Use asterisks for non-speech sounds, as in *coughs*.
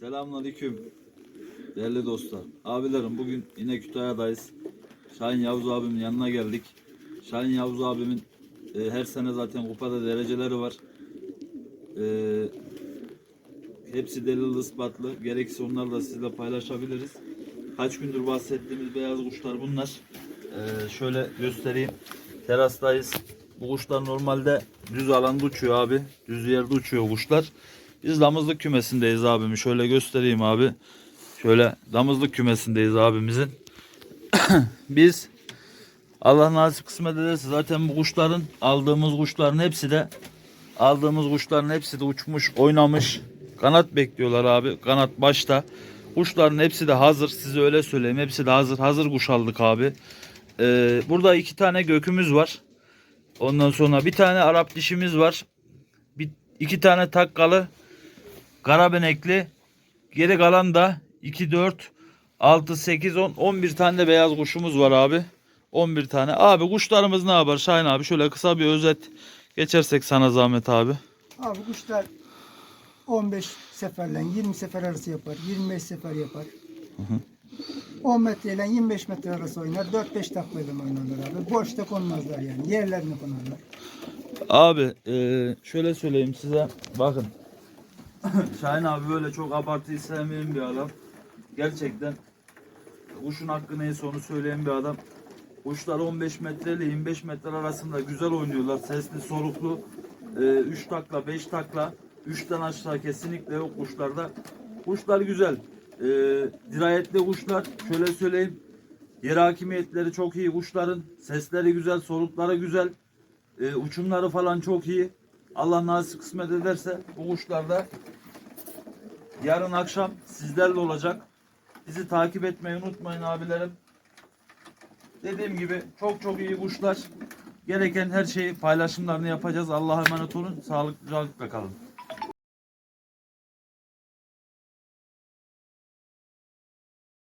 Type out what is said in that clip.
Selamünaleyküm. Değerli dostlar. Abilerim bugün yine Kütahya'dayız. Şahin Yavuz abimin yanına geldik. Şahin Yavuz abimin e, her sene zaten kupada dereceleri var. E, hepsi delil ispatlı. Gerekirse onları da sizle paylaşabiliriz. Kaç gündür bahsettiğimiz beyaz kuşlar bunlar. E, şöyle göstereyim. Terastayız. Bu kuşlar normalde düz alanda uçuyor abi. Düz yerde uçuyor kuşlar. Biz damızlık kümesindeyiz abimi. Şöyle göstereyim abi. Şöyle damızlık kümesindeyiz abimizin. *coughs* Biz Allah nasip kısmet ederse zaten bu kuşların aldığımız kuşların hepsi de aldığımız kuşların hepsi de uçmuş, oynamış. Kanat bekliyorlar abi. Kanat başta. Kuşların hepsi de hazır. Size öyle söyleyeyim. Hepsi de hazır. Hazır kuş aldık abi. Ee, burada iki tane gökümüz var. Ondan sonra bir tane Arap dişimiz var. Bir, iki tane takkalı karabenekli. Geri kalan da 2, 4, 6, 8, 10, 11 tane de beyaz kuşumuz var abi. 11 tane. Abi kuşlarımız ne yapar Şahin abi? Şöyle kısa bir özet geçersek sana zahmet abi. Abi kuşlar 15 seferle 20 sefer arası yapar. 25 sefer yapar. 10 metre ile 25 metre arası oynar. 4-5 taklayla oynarlar abi. Boşta konmazlar yani. Yerlerine konarlar. Abi eee, şöyle söyleyeyim size. Bakın. *laughs* Şahin abi böyle çok abartıyı sevmeyen bir adam. Gerçekten kuşun hakkı neyse onu söyleyen bir adam. Kuşlar 15 metre ile 25 metre arasında güzel oynuyorlar. Sesli, soluklu. 3 takla, 5 takla. 3'ten aşağı kesinlikle yok kuşlarda. Kuşlar güzel. Eee dirayetli kuşlar. Şöyle söyleyeyim. Yer hakimiyetleri çok iyi kuşların. Sesleri güzel, solukları güzel. Ee, uçumları falan çok iyi. Allah nasip kısmet ederse bu kuşlar da yarın akşam sizlerle olacak. Bizi takip etmeyi unutmayın abilerim. Dediğim gibi çok çok iyi kuşlar. Gereken her şeyi paylaşımlarını yapacağız. Allah'a emanet olun. Sağlıklı kalın.